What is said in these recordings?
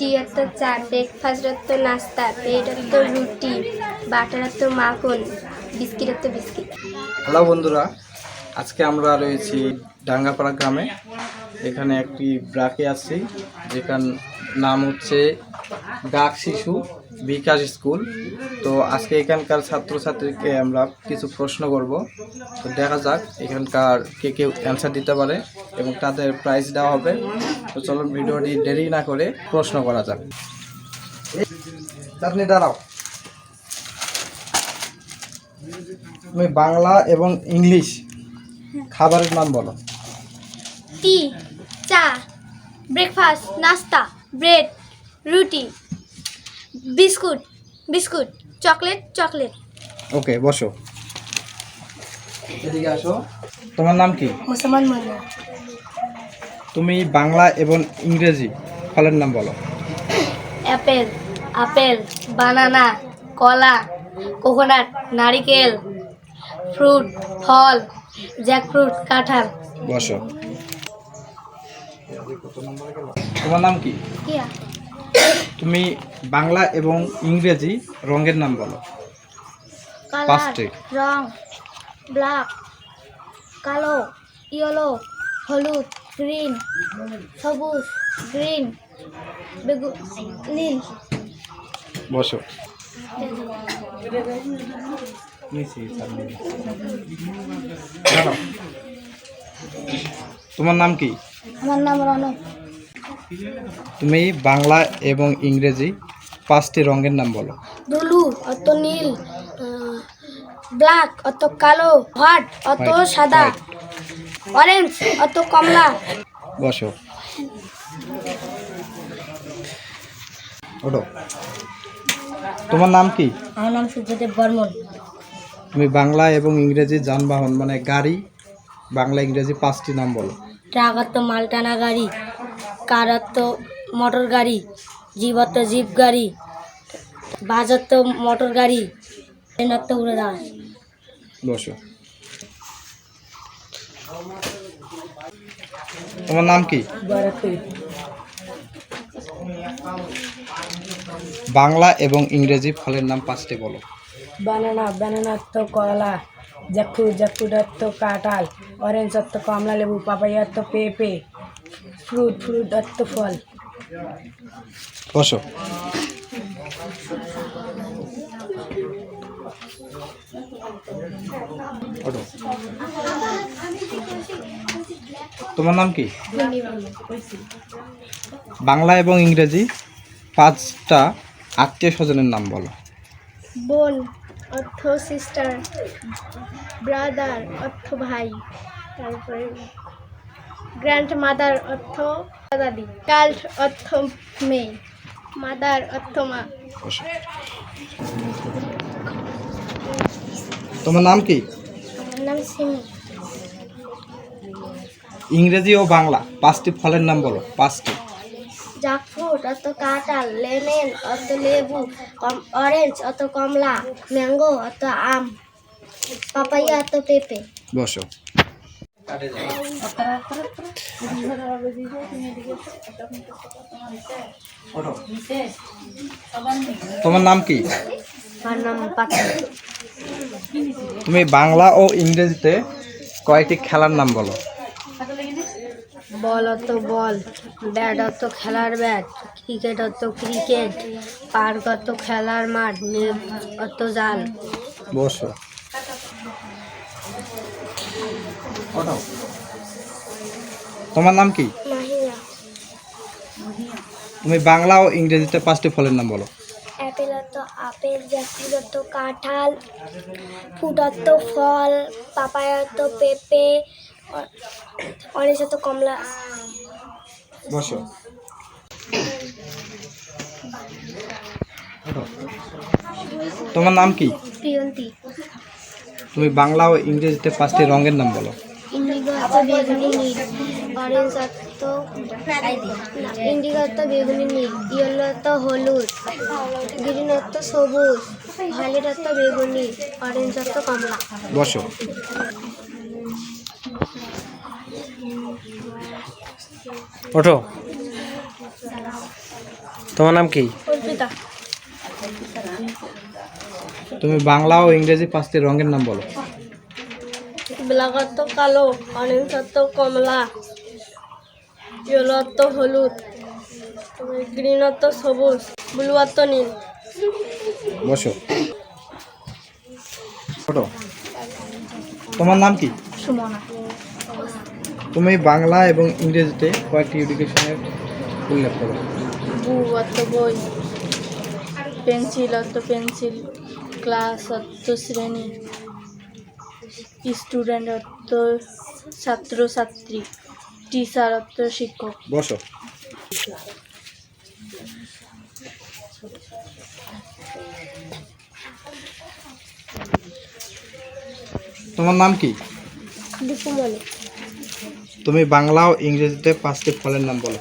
টিয়ার তো চা ব্রেকফাস্টের তো নাস্তা পেটের তো রুটি বাটারের তো মাখন বিস্কিটের তো বিস্কিট। হ্যালো বন্ধুরা, আজকে আমরা রয়েছি ডাঙ্গাপাড়া গ্রামে। এখানে একটি ব্রাকে আছি, যেখান নাম হচ্ছে ডাক শিশু, বিকাশ স্কুল। তো আজকে এখানকার ছাত্রছাত্রীকে আমরা কিছু প্রশ্ন করব। তো দেখা যাক এখানকার কে কেউ অ্যান্সার দিতে পারে এবং তাদের প্রাইজ দেওয়া হবে। তো চলুন ভিডিওটি দেরি না করে প্রশ্ন করা যাক। আপনি দাঁড়াও। তুমি বাংলা এবং ইংলিশ খাবারের নাম বলো। টি চা ব্রেকফাস্ট নাস্তা ব্রেড রুটি biscuit biscuit chocolate chocolate. Okay বসো। এদিকে আসো। তোমার নাম কি? মুসলমান মন্দির তুমি বাংলা এবং ইংরেজি ফলের নাম বলো। অ্যাপেল আপেল বানানা কলা কোকোনাট নারিকেল ফ্রুট ফল জ্যাকফ্রুট কাঁঠাল। বসো। তোমার নাম কি? কিয়া তুমি বাংলা এবং ইংরেজি রঙের নাম বলো। কালার পাঁচটি। রং ব্ল্যাক কালো ইয়েলো হলুদ গ্রিন সবুজ গ্রিন নীল। বসো। তোমার নাম কি? আমার নাম রনক। তুমি বাংলা এবং ইংরেজি পাঁচটি রঙের নাম বলো। ব্লু অত নীল ব্ল্যাক অত কালো হোয়াইট অত সাদা অরেঞ্জ অত কমলা। বসো। ওঠো। তোমার নাম কি? আমার নাম সূর্যদেব বর্মন। তুমি বাংলা এবং ইংরেজি যানবাহন মানে গাড়ি বাংলা ইংরেজি পাঁচটি নাম বলো। ট্রাক অত মালটানা গাড়ি। কার অত মোটর গাড়ি জিপ অত জিপ গাড়ি বাস অত মোটর গাড়ি ট্রেন অত উড়ে দাঁড়ায়। বসো। তোমার নাম কি? বাংলা এবং ইংরেজি ফলের নাম পাঁচটি বলো। বানানা বানানাত্ম কলা জ্যাকফ্রুট জ্যাকফ্রুটাত্ম কাঁঠাল অরেঞ্জ অত্ত কমলা লেবু পাপাইয়াত্ম পেঁপে। ফ্রুট ফ্রুট অত্ত ফল। বসো। তোমার নাম কি? বাংলা এবং ইংরেজি পাঁচটা আত্মীয় স্বজনের নাম বলো। বোন অর্থ সিস্টার ব্রাদার অর্থ ভাই তারপরে গ্র্যান্ড মাদার অর্থ দাদি চাইল্ড অর্থ মেয়ে মাদার অর্থ মা। তোমার নাম কি? আমার নাম সিমি। ইংরেজি ও বাংলা পাঁচটি ফলের নাম বলো পাঁচটি। জাকফ্রুট অত কাঁঠাল লেমন অত লেবু অরেঞ্জ অত কমলা ম্যাঙ্গো অত আম পাপাইয়া অত পেঁপে। বসো। তোমার নাম কি? আমার নাম পাখি। তুমি বাংলা ও ইংরেজিতে কয়টি খেলার নাম বলো? বল অত বল ব্যাট অত খেলার ব্যাট ক্রিকেট অত ক্রিকেট পার্ক অত খেলার মাঠ নেট অত জাল। বসো। ওঠো। তোমার নাম কি? তুমি বাংলা ও ইংরেজিতে পাঁচটি ফলের নাম বলো। অ্যাপেল অত আপেল জ্যাকফ্রুট অত কাঁঠাল ফুট অত ফল পাপায়া অত পেঁপে অরেঞ্জ কমলা। বসো। তোমার নাম কি? প্রিয়ন্তী। তুমি বাংলা ও ইংরেজিতে পাঁচটি রঙের নাম বলো। ইন্ডিগো বেগুনি নীল। অরেঞ্জ অত ইন্ডিগো অত বেগুনি নীল ইয়েলো অত হলুদ গ্রিন অত সবুজ ভায়োলেট অত বেগুনি অরেঞ্জ অত কমলা। বসো। ওঠো। তোমার নাম কি? অর্পিতা। তুমি বাংলা ও ইংরেজি পাঁচটি রঙের নাম বলো। ব্ল্যাক কালো অরেঞ্জ অর্থ কমলা ইয়েলো অর্থ হলুদ গ্রিন অর্থ সবুজ ব্লু অর্থ নীল। বসো। ফটো। তোমার নাম কি? সুমনা। তুমি বাংলা এবং ইংরেজিতে কয়েকটি এডুকেশনের উল্লেখ করো। বু বই পেন্সিল অর্থ পেন্সিল ক্লাস অর্থ শ্রেণি স্টুডেন্ট অর্থ ছাত্র ছাত্রী টিচার অর্থ শিক্ষক। বসো। তোমার নাম কি? তুমি বাংলা ও ইংরেজিতে পাঁচটি ফলের নাম বলো।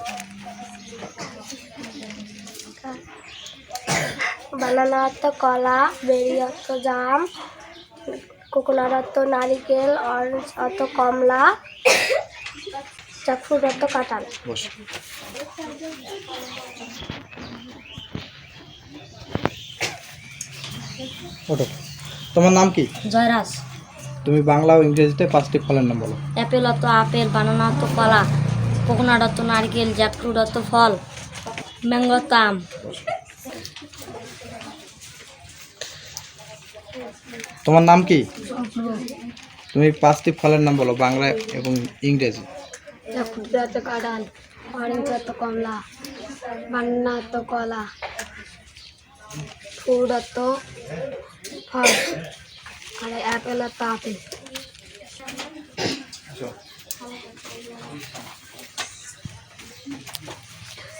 বানানা অর্থ কলা বেরি অর্থ জাম কোকোনাট অর্থ নারিকেল অরেঞ্জ অর্থ কমলা জ্যাকফ্রুট অর্থ কাঁঠাল। তোমার নাম কি? জয়রাজ। তুমি বাংলা ও ইংরেজিতে পাঁচটি ফলের নাম বলো। অ্যাপেল অত আপেল বানানা অত কলা কোকোনাট অত নারকেল জ্যাকফ্রুট অত ফল ম্যাঙ্গো অত আম। তোমার নাম কি? তুমি পাঁচটি ফলের নাম বলো বাংলা এবং ইংরেজি। কাঁঠাল অরেঞ্জ অর্থ কমলা বানানা অর্থ কলা ফল আর অ্যাপেল আপেল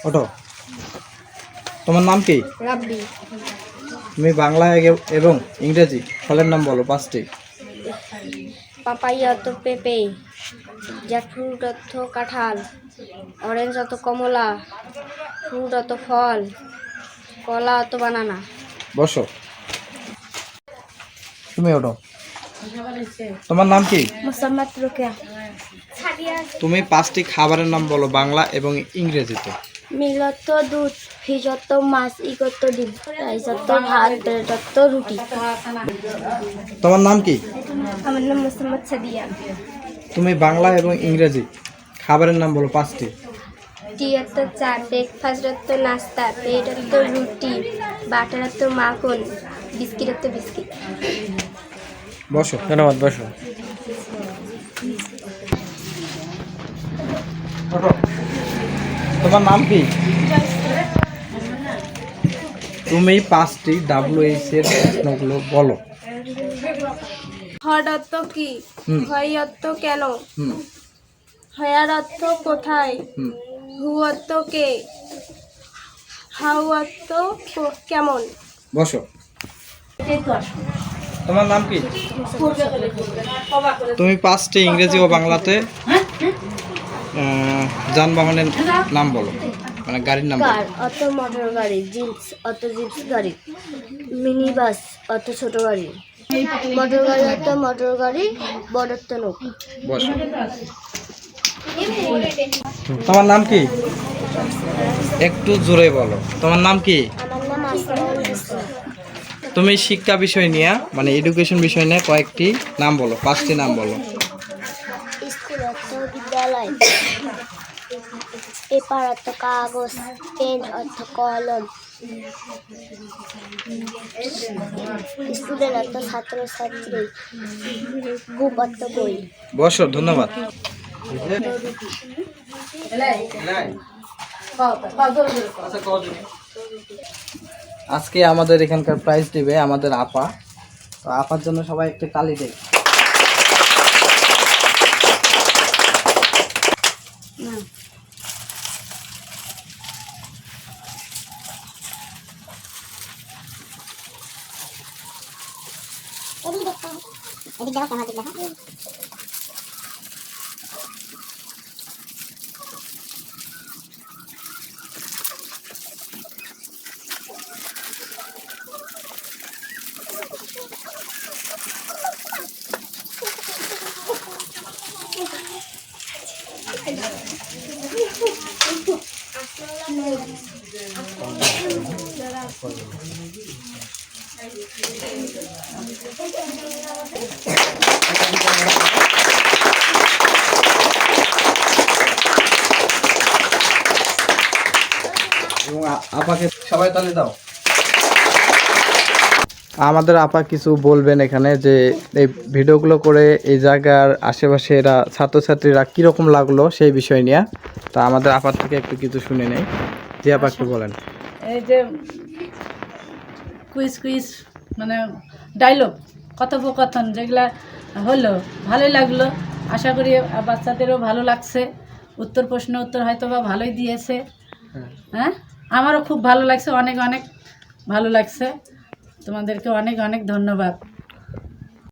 ওঠো। তোমার নাম কি? রাব্বি। তুমি বাংলা এবং ইংরেজি ফলের নাম বলো পাঁচটি। পাপাইয়া অর্থ পেঁপে জ্যাকফ্রুট অর্থ কাঁঠাল অরেঞ্জ অত কমলা ফ্রুট অত ফল কলা অত বানানা বসো। তুমি ওঠো। তোমার নাম কি? তুমি পাঁচটি খাবারের নাম বলো বাংলা এবং ইংরেজিতে। মিলত্ব দুধ ফিজত্ব মাছ ইগত্ব ডিম রাইসত্ব ভাত ব্রেডত্ব রুটি তোমার নাম কি? আমার নাম মোসাম্মদ সাদিয়া। তুমি বাংলা এবং ইংরেজি খাবারের নাম বলো পাঁচটি। টিয়ত্ব চা ব্রেকফাস্টত্ব নাস্তা পেটত্ব রুটি বাটারত্ব মাখন বিস্কিটত্ব বিস্কিট। বসো। ধন্যবাদ বসো। তোমার নাম কি? তুমি পাঁচটি ডাব্লিউএইচ এর প্রশ্নগুলো বলো। হট অর্থ কি? হয় অর্থ কেন? হয়ার অর্থ কোথায়? হু অর্থ কে? হাউ অর্থ কেমন? বসো। তোমার নাম কি? তুমি পাঁচটি ইংরেজি ও বাংলাতে আহ, যানবাহনের নাম বলো। মানে গাড়ির নাম কার? অত মোটর গাড়ি জিন্স অত জিন্স গাড়ি মিনি বাস অত ছোট গাড়ি মোটর গাড়ি অত মোটর গাড়ি বড় অত নৌকা। বসো। তোমার নাম কি? একটু জোরে বলো। তোমার নাম কি? তুমি শিক্ষা বিষয় নিয়ে মানে এডুকেশন বিষয় নিয়ে কয়েকটি নাম বলো পাঁচটি নাম বলো। বিদ্যালয় পেপার অর্থ কাগজ, পেন অর্থ কলম। স্টুডেন্ট অর্থ ছাত্র ছাত্রী বুক অর্থ বই। বসো, ধন্যবাদ। আজকে আমাদের এখানকার প্রাইজ দিবে আমাদের আপা। তো আপার জন্য সবাই একটু তালি দেয়। 哎，别走，别走，别走。এবং আপাকে সবাই তালে দাও। আমাদের আপা কিছু বলবেন এখানে যে এই ভিডিওগুলো করে এই জায়গার আশেপাশে এরা ছাত্রছাত্রীরা কীরকম লাগল সেই বিষয় নিয়ে? তা আমাদের আপার থেকে একটু কিছু শুনে নেই। যে আপা একটু বলেন। এই যে কুইজ কুইজ মানে ডায়লগ কথোপকথন যেগুলা হলো ভালোই লাগল। আশা করি বাচ্চাদেরও ভালো লাগছে। উত্তর প্রশ্ন উত্তর হয়তো বা ভালোই দিয়েছে। হ্যাঁ? আমারও খুব ভালো লাগছে অনেক অনেক ভালো লাগছে। তোমাদেরকে অনেক অনেক ধন্যবাদ।